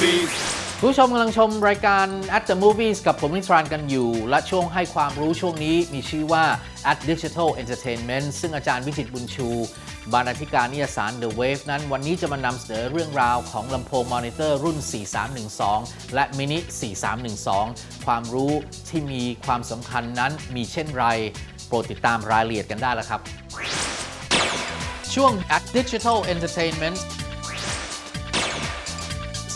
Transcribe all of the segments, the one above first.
movies. ผู้ชมกำลังชมรายการ At the Movies กับผมนิทรานกันอยู่ และช่วงให้ความรู้ช่วงนี้มีชื่อว่า At Digital Entertainment ซึ่งอาจารย์วิจิตบุญชู บรรณาธิการนิยสาร The Wave นั้น วันนี้จะมานำเสนอเรื่องราวของลำโพงมอนิเตอร์รุ่น 4312 และมินิ 4312 ความรู้ที่มีความสำคัญนั้นมีเช่นไร โปรดติดตามรายละเอียดกันได้แล้วครับ ช่วง At Digital Entertainment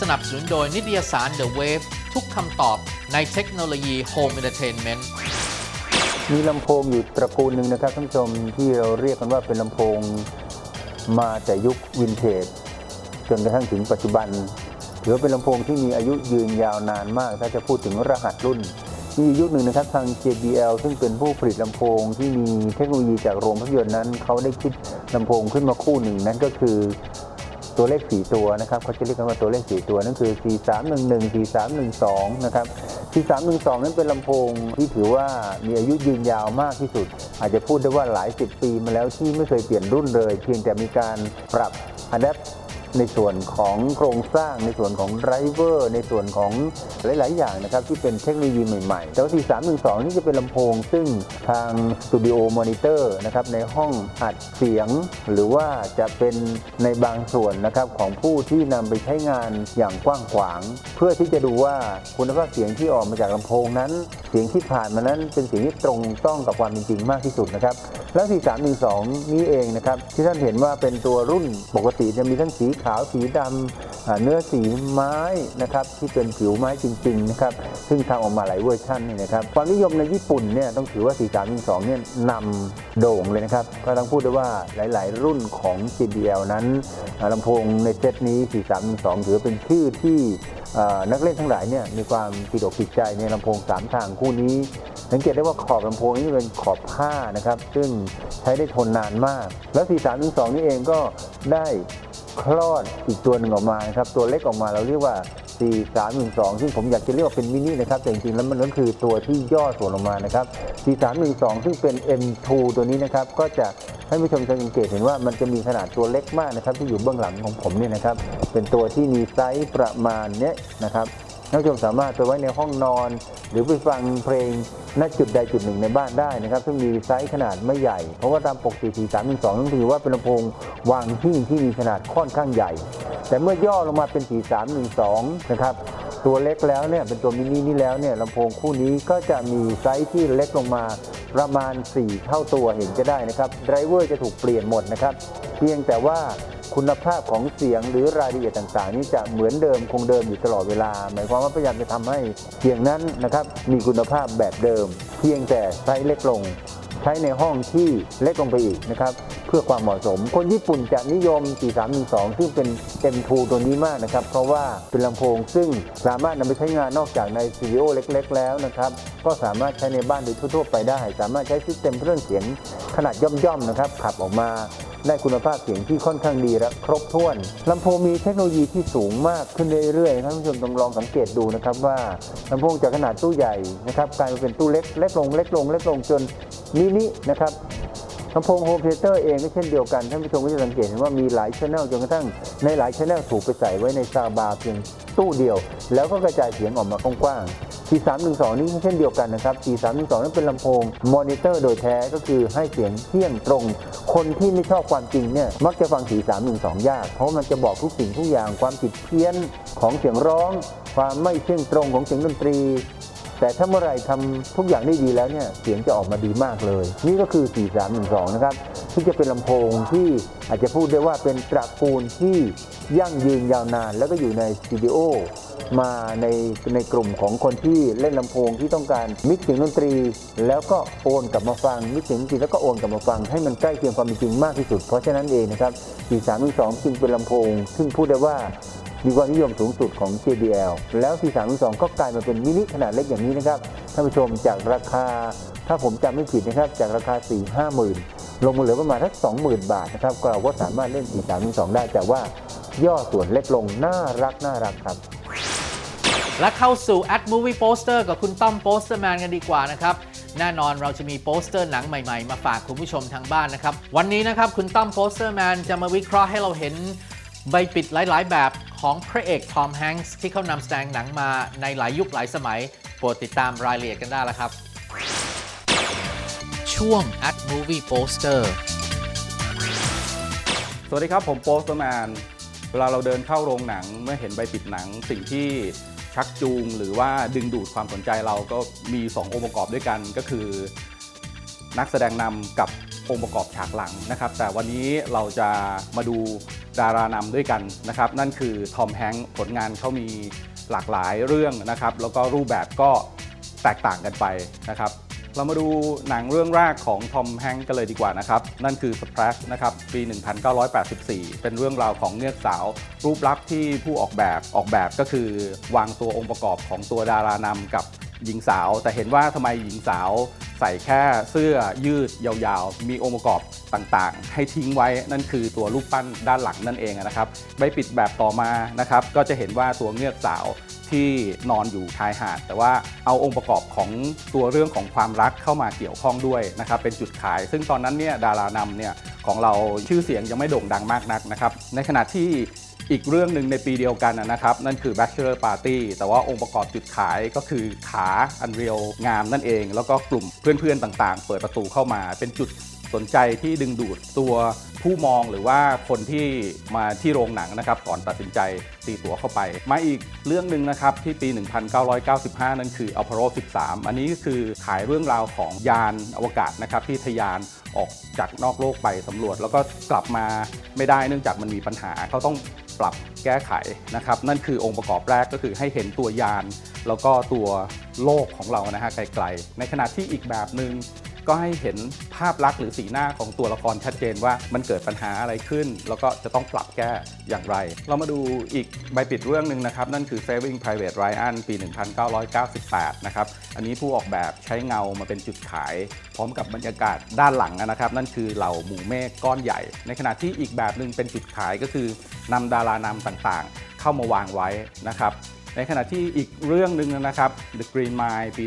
สนับสนุนโดยนิตยสาร The Wave ทุกคำตอบในเทคโนโลยี Home Entertainment มีลำโพงอยู่ตระกูลหนึ่งนะครับท่านผู้ชมที่เราเรียกกันว่าเป็นลำโพงมาแต่ยุควินเทจจนกระทั่งถึงปัจจุบัน ถือว่าเป็นลำโพงที่มีอายุยืนยาวนานมาก ถ้าจะพูดถึงรหัสรุ่น มีอยู่ยุคหนึ่งนะครับทาง JBL ซึ่งเป็นผู้ผลิตลำโพงที่มีเทคโนโลยีจากโรงภาพยนตร์นั้น เขาได้คิดลำโพงขึ้นมาคู่หนึ่งนั่นก็คือ ตัวเลข 4 ตัวนะครับเขาจะเรียกกันว่าตัวเลข 4 ตัวนั่นคือ 4311 4312 นะครับ 4312 นั้นเป็นลำโพงที่ถือว่ามีอายุยืนยาวมากที่สุด อาจจะพูดได้ว่าหลายสิบปีมาแล้วที่ไม่เคยเปลี่ยนรุ่นเลย เพียงแต่มีการปรับอะแดป ในส่วนของโครงสร้างในส่วนของไดรเวอร์ในส่วนของหลาย ๆ อย่างนะครับที่เป็นเทคโนโลยีใหม่ๆแต่ว่า4312 นี่จะเป็นลำโพง ซึ่งทางสตูดิโอมอนิเตอร์นะครับในห้องอัดเสียง หรือว่าจะเป็นในบางส่วนนะครับของผู้ที่นำไปใช้งานอย่างกว้างขวาง เพื่อที่จะดูว่าคุณภาพเสียงที่ออกมาจากลำโพงนั้น เสียงที่ผ่านมานั้นเป็นเสียงที่ตรงต้องกับความเป็นจริงมากที่สุดนะครับ แล้ว4312 นี้เองนะครับที่ท่านเห็นว่าเป็นตัวรุ่นปกติจะมีทั้งสีขาวสีดำเนื้อสีไม้นะครับที่เป็นผิวไม้จริงๆนะครับซึ่งทำออกมาหลายเวอร์ชันนี่นะครับความนิยมในญี่ปุ่นเนี่ยต้องถือว่า 4312 เนี่ยนำโด่งเลยนะครับก็ต้องพูดได้ว่าหลายๆ รุ่นของ JBL นั้นลำโพงในเซตนี้ 4312 ถือเป็นชื่อที่ นักเล่นทั้งหลายเนี่ยมีความติดอกติดใจในลำโพงสามทางคู่นี้ สังเกตได้ว่าขอบลำโพงนี่เป็นขอบผ้านะครับ ซึ่งใช้ได้ทนนานมาก แล้ว 4312 นี่เองก็ได้คลอดอีกตัวหนึ่งออกมานะครับ ตัวเล็กออกมาเราเรียกว่า 4312 ซึ่งผมอยากจะเรียกว่าเป็นมินินะครับ แต่จริงๆ แล้วมันก็คือตัวที่ย่อส่วนลงมานะครับ 4312 ซึ่งเป็น M2 ตัวนี้นะครับ ก็จะให้ผู้ชมจะสังเกตเห็นว่ามันจะมีขนาดตัวเล็กมากนะครับ ที่อยู่เบื้องหลังของผมเนี่ยนะครับ เป็นตัวที่มีไซส์ประมาณเนี้ยนะครับ นผู้ชมสามารถไปไว้ในห้องนอน หรือไปฟังเพลงณจุดใดจุดหนึ่งในบ้านได้นะครับ ซึ่งมีไซส์ขนาดไม่ใหญ่ เพราะว่าตามปกติ4 3 1 2ต้องถือว่าเป็นลำโพงวางหิ้งที่มีขนาดค่อนข้างใหญ่ แต่เมื่อย่อลงมาเป็น 4 3 1 2 นะครับ ตัวเล็กแล้วเนี่ยเป็นตัวมินินี่แล้วเนี่ยลำโพงคู่นี้ก็จะมีไซส์ที่เล็กลงมาประมาณ 4 เท่าตัวเห็นจะได้นะครับไดรเวอร์จะถูกเปลี่ยนหมดนะครับเพียงแต่ว่า คุณภาพของเสียงหรือรายละเอียดต่างๆ นี่จะเหมือนเดิมคงเดิมอยู่ตลอดเวลา หมายความว่าพยายามจะทำให้เสียงนั้นนะครับมีคุณภาพแบบเดิม เพียงแต่ไซส์เล็กลง ใช้ในห้องที่เล็กลงไปอีกนะครับเพื่อความเหมาะสม คนญี่ปุ่นจะนิยม 4312 ซึ่งเป็น M2 ตัวนี้มากนะครับ เพราะว่าเป็นลำโพงซึ่งสามารถนำไปใช้งานนอกจากในสตูดิโอเล็ก ๆ แล้วนะครับ ก็สามารถใช้ในบ้านโดยทั่วๆไปได้ สามารถใช้ซิสเต็มเครื่องเสียงขนาดย่อมๆนะครับขับออกมา ได้คุณภาพเสียงที่ค่อนข้างดีและครบถ้วนลำโพงมีเทคโนโลยีที่สูงมากขึ้นเรื่อยๆท่านผู้ชมต้องลองสังเกตดูนะครับว่าลำโพงจากขนาดตู้ใหญ่นะครับกลายมาเป็นตู้เล็กเล็กลงเล็กลงเล็กลงจนมินินะครับลำโพงโฮมเทเตอร์เองก็เช่นเดียวกันท่านผู้ชมก็จะสังเกตเห็นว่ามีหลายชแนลจนกระทั่งในหลายชแนลถูกไปใส่ไว้ในซาบาเพียงตู้เดียว แล้วก็กระจายเสียงออกมากว้างๆ T312 นี่เช่นเดียวกันนะครับ T312 นั้นเป็นลำโพงมอนิเตอร์โดยแท้ก็คือให้เสียงเที่ยงตรง คนที่ไม่ชอบความจริงเนี่ยมักจะฟัง T312 ยาก เพราะมันจะบอกทุกสิ่งทุกอย่างความผิดเพี้ยนของเสียงร้อง ความไม่เที่ยงตรงของเสียงดนตรี แต่ถ้าเมื่อไหรทำทุกอย่างได้ดีแล้วเนี่ยเสียงจะออกมาดีมากเลย นี่ก็คือ 4312 นะครับ ที่จะเป็นลำโพงที่อาจจะพูดได้ว่าเป็นตระกูลที่ยั่งยืนยาวนาน แล้วก็อยู่ในสตูดิโอมาในในกลุ่มของคนที่เล่นลำโพงที่ต้องการมิกซ์เสียงดนตรี แล้วก็โอนกลับมาฟังมิกซ์เสียงดนตรีแล้วก็โอนกลับมาฟังให้มันใกล้เคียงความเป็นจริงมากที่สุด เพราะฉะนั้นเองนะครับ4312จึงเป็นลำโพง ซึ่งพูดได้ว่ามีความนิยมสูงสุดของ JBL แล้ว C312 ก็กลายมาเป็นมินิขนาดเล็กอย่างนี้นะครับท่านผู้ชมจากราคาถ้าผมจำไม่ผิดนะครับจากราคา 4 5หมื่น ลงมาเหลือประมาณทัก20,000 บาทนะครับก็เราก็สามารถเล่น C312 ได้ แต่ว่าย่อส่วนเล็กลงน่ารักน่ารักครับ และเข้าสู่ At Movie Poster กับคุณต้อมโปสเตอร์แมนกันดีกว่านะครับแน่นอนเราจะมีโปสเตอร์หนังใหม่ๆ มาฝากคุณผู้ชมทางบ้านนะครับ วันนี้นะครับคุณต้อมโปสเตอร์แมนจะมาวิเคราะห์ให้เราเห็นใบปิดหลาย ๆ แบบของพระเอกทอมแฮงค์ที่เขานำแสดงหนังมาในหลายยุคหลายสมัย โปรดติดตามรายละเอียดกันได้แล้วครับ ช่วง at movie poster สวัสดีครับ ผมโปสเตอร์แมน เวลาเราเดินเข้าโรงหนังเมื่อเห็นใบปิดหนัง สิ่งที่ชักจูงหรือว่าดึงดูดความสนใจเราก็มี 2 องค์ประกอบด้วยกันก็คือ นักแสดงนำกับองค์ประกอบฉากหลังนะครับ แต่วันนี้เราจะมาดูดารานำด้วยกันนะครับ นั่นคือทอมแฮงค์ผลงานเขามีหลากหลายเรื่องนะครับ แล้วก็รูปแบบก็แตกต่างกันไปนะครับ เรามาดูหนังเรื่องแรกของทอมแฮงก์กันเลยดีกว่านะครับ นั่นคือ Splash นะครับ ปี 1984 เป็นเรื่องราวของเงือกสาว รูปลักษณ์ที่ผู้ออกแบบออกแบบก็คือวางตัวองค์ประกอบของตัวดารานำกับ หญิงสาว แต่เห็นว่าทำไมหญิงสาวใส่แค่เสื้อยืดยาวๆ มีองค์ประกอบต่างๆ ให้ทิ้งไว้นั่นคือตัวรูปปั้นด้านหลังนั่นเองนะครับใบปิดแบบต่อมานะครับก็จะเห็นว่าตัวเงือกสาวที่นอนอยู่ชายหาด แต่ว่าเอาองค์ประกอบของตัวเรื่องของความรักเข้ามาเกี่ยวข้องด้วยนะครับเป็นจุดขาย ซึ่งตอนนั้นเนี่ยดารานำเนี่ยของเราชื่อเสียงยังไม่โด่งดังมากนักนะครับในขณะที่ อีกเรื่องหนึ่งในปีเดียวกันนะครับ นั่นคือ Bachelor Party แต่ว่าองค์ประกอบจุดขายก็คือขาอันเรียวงามนั่นเอง แล้วก็กลุ่มเพื่อนๆต่างๆ เปิดประตูเข้ามาเป็นจุดสนใจที่ดึงดูดตัวผู้มองหรือว่าคนที่มาที่โรงหนังนะครับ ก่อนตัดสินใจตีตั๋วเข้าไป มาอีกเรื่องหนึ่งนะครับ ที่ปี 1995 นั่นคือ Apollo 13 อันนี้ก็คือขายเรื่องราวของยานอวกาศนะครับ ที่ทะยานออกจากนอกโลกไปสำรวจ แล้วก็กลับมาไม่ได้เนื่องจากมันมีปัญหาเขาต้อง ปรับแก้ไขนะครับนั่นคือองค์ประกอบแรกก็คือให้เห็นตัวยาน แล้วก็ตัวโลกของเรานะฮะไกลๆ ในขณะที่อีกแบบหนึ่ง ก็ให้เห็นภาพลักษณ์หรือสีหน้าของตัวละครชัดเจนว่ามันเกิดปัญหาอะไรขึ้น แล้วก็จะต้องปรับแก้อย่างไร เรามาดูอีกใบปิดเรื่องหนึ่งนะครับ นั่นคือ Saving Private Ryan ปี 1998 นะครับ อันนี้ผู้ออกแบบใช้เงามาเป็นจุดขาย พร้อมกับบรรยากาศด้านหลังนะครับ นั่นคือเหล่าหมู่เมฆก้อนใหญ่ ในขณะที่อีกแบบหนึ่งเป็นจุดขายก็คือนำดารานำต่างๆ เข้ามาวางไว้นะครับ ในขณะที่อีกเรื่องหนึ่งนะครับ The Green Mile ปี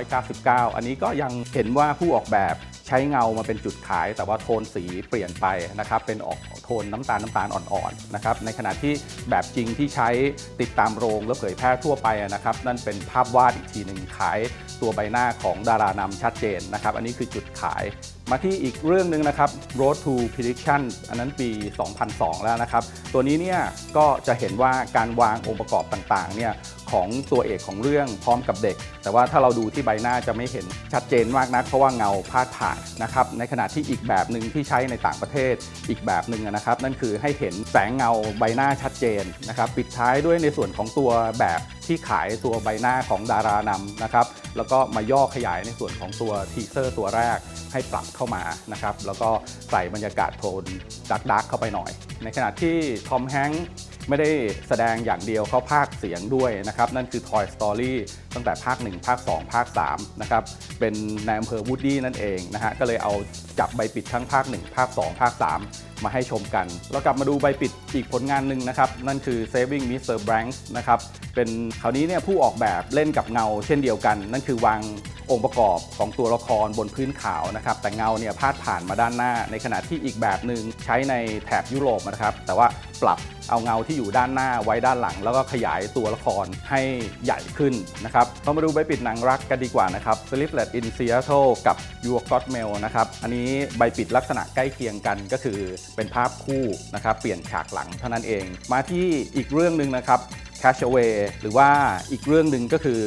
1999 อันนี้ก็ยังเห็นว่าผู้ออกแบบใช้เงามาเป็นจุดขาย แต่ว่าโทนสีเปลี่ยนไปนะครับ เป็นออกโทนน้ำตาลน้ำตาลอ่อนๆนะครับ ในขณะที่แบบจริงที่ใช้ติดตามโรงแล้วเผยแพร่ทั่วไปนะครับ นั่นเป็นภาพวาดอีกทีหนึ่งขายตัวใบหน้าของดารานำชัดเจนนะครับ อันนี้คือจุดขาย มาที่อีกเรื่องหนึ่งนะครับ Road to Prediction อันนั้นปี 2002 แล้วนะครับ ตัวนี้เนี่ยก็จะเห็นว่าการวางองค์ประกอบต่างๆเนี่ย ของตัวเอกของเรื่องพร้อมกับเด็ก แต่ว่าถ้าเราดูที่ใบหน้าจะไม่เห็นชัดเจนมากนัก เพราะว่าเงาพาดผ่านนะครับในขณะที่อีกแบบหนึ่งที่ใช้ในต่างประเทศอีกแบบหนึ่งนะครับ นั่นคือให้เห็นแสงเงาใบหน้าชัดเจนนะครับปิดท้ายด้วยในส่วนของตัวแบบที่ขายตัวใบหน้าของดารานำนะครับแล้วก็มาย่อขยายในส่วนของตัวทีเซอร์ตัวแรกให้ปรับเข้ามานะครับแล้วก็ใส่บรรยากาศโทนดักดักเข้าไปหน่อย ในขณะที่ทอมแฮงค์ ไม่ได้แสดงอย่างเดียวเขาพากย์เสียงด้วยนะครับ นั่นคือ Toy Story ตั้งแต่ภาค 1 ภาค 2 ภาค 3 นะครับ เป็นในอำเภอวูดดี้นั่นเองนะฮะก็เลยเอาจับใบปิดทั้งภาค 1 ภาค 2 ภาค 3 มาให้ชมกันแล้วกลับมาดูใบปิดอีกผลงานหนึ่งนะครับ นั่นคือ Saving Mr. Banks นะครับเป็นคราวนี้เนี่ยผู้ออกแบบเล่นกับเงาเช่นเดียวกัน นั่นคือวางองค์ประกอบของตัวละครบนพื้นขาวนะครับแต่เงาเนี่ยพาดผ่านมาด้านหน้า ในขณะที่อีกแบบหนึ่งใช้ในแถบยุโรปนะครับแต่ว่าปรับเอาเงาที่อยู่ด้านหน้าไว้ด้านหลัง แล้วก็ขยายตัวละครให้ใหญ่ขึ้นนะครับเรามาดูใบปิดหนังรักกันดีกว่านะครับ Sleepless in Seattle กับ Your God Mail นะครับอันนี้ใบปิดลักษณะใกล้เคียงกันก็คือเป็นภาพคู่นะครับเปลี่ยนฉากหลังเท่านั้นเอง มาที่อีกเรื่องหนึ่งนะครับ Cash Away หรือว่าอีกเรื่องหนึ่งก็คือ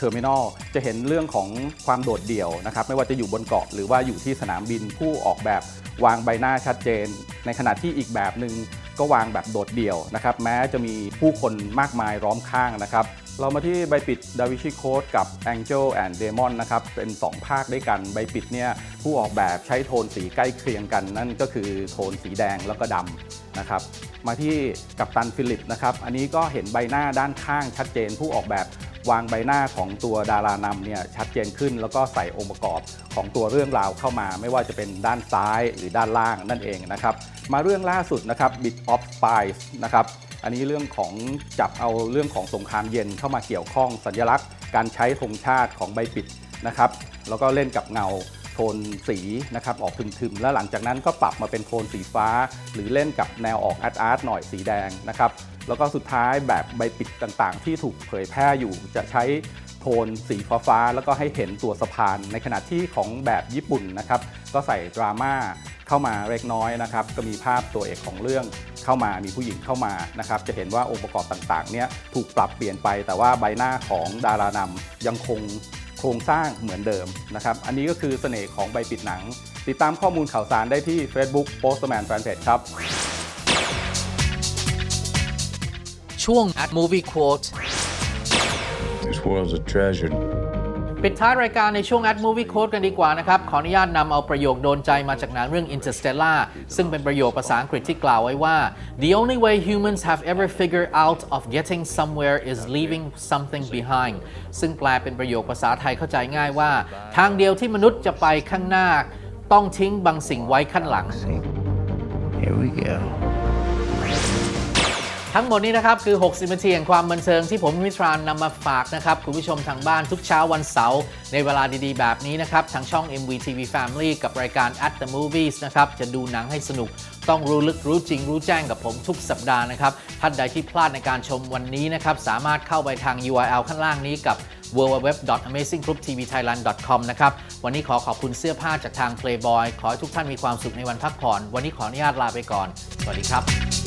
Terminal จะเห็นเรื่องของความโดดเดี่ยวนะครับไม่ว่าจะอยู่บนเกาะหรือว่าอยู่ที่สนามบินผู้ออกแบบวางใบหน้าชัดเจน ในขณะที่อีกแบบหนึ่งก็วางแบบโดดเดี่ยวนะครับแม้จะมีผู้คนมากมายล้อมข้างนะครับเรามาที่ใบปิด Da Vinci Code กับ Angel and Demon นะครับเป็น 2 ภาคด้วยกันใบปิดเนี่ยผู้ออกแบบใช้โทนสีใกล้เคียงกัน นั่นก็คือโทนสีแดงแล้วก็ดำ นะครับมาที่กัปตันฟิลิปนะครับอันนี้ก็เห็นใบหน้าด้านข้างชัดเจนผู้ออกแบบวางใบหน้าของตัวดารานำเนี่ยชัดเจนขึ้น แล้วก็ใส่องค์ประกอบของตัวเรื่องราวเข้ามา ไม่ว่าจะเป็นด้านซ้ายหรือด้านล่างนั่นเองนะครับมาเรื่องล่าสุดนะครับ Bit of Spies นะครับอันนี้เรื่องของจับเอาเรื่องของสงครามเย็นเข้ามาเกี่ยวข้องสัญลักษณ์ การใช้ธงชาติของใบปิดนะครับแล้วก็เล่นกับเงา โทนสีนะครับออกทึมๆ แล้วหลังจากนั้นก็ปรับมาเป็นโทนสีฟ้า หรือเล่นกับแนวออกอาร์ตอาร์ตหน่อยสีแดงนะครับแล้วก็สุดท้ายแบบใบปิดต่างๆ ที่ถูกเผยแพร่อยู่จะใช้โทนสีฟ้าๆแล้วก็ให้เห็นตัวสะพาน ในขณะที่ของแบบญี่ปุ่นนะครับก็ใส่ดราม่าเข้ามาเล็กน้อยนะครับก็มีภาพตัวเอกของเรื่องเข้ามามีผู้หญิงเข้ามานะครับจะเห็นว่าองค์ประกอบต่างๆเนี่ยถูกปรับเปลี่ยนไป แต่ว่าใบหน้าของดารานำยังคง ครงสร้างเหมือนเดิมนะครับ อันนี้ก็คือเสน่ห์ของใบปิดหนัง ติดตามข้อมูลข่าวสารได้ที่ Facebook Postman Fanpage ครับ ช่วง at movie quote This world's a treasure. ปิดท้ายรายการในช่วง at movie quote กันดีกว่านะครับ ขออนุญาตนำเอาประโยคโดนใจมาจากหนังเรื่อง Interstellar ซึ่งเป็นประโยคภาษาอังกฤษที่กล่าวไว้ว่า the only way humans have ever figured out of getting somewhere is leaving something behind ซึ่งแปลเป็นประโยคภาษาไทยเข้าใจง่ายว่า ทางเดียวที่มนุษย์จะไปข้างหน้า ต้องทิ้งบางสิ่งไว้ข้างหลัง Here we go. ทั้งหมดนี้นะครับคือ 60นาทีแห่งความบันเทิงที่ผมมิตรานนำมาฝากนะครับ คุณผู้ชมทางบ้านทุกเช้าวันเสาร์ในเวลาดีๆ แบบนี้นะครับ ทางช่อง MVTV Family กับรายการ At the Movies นะครับ จะดูหนังให้สนุกต้องรู้ลึกรู้จริงรู้แจ้งกับผมทุกสัปดาห์นะครับ ท่านใดที่พลาดในการชมวันนี้นะครับ สามารถเข้าไปทาง URL ข้างล่างนี้กับ www.amazinggrouptvthailand.com นะครับ วันนี้ขอขอบคุณเสื้อผ้าจากทาง Playboy ขอให้ทุกท่านมีความสุขในวันพักผ่อน วันนี้ขออนุญาตลาไปก่อน สวัสดีครับ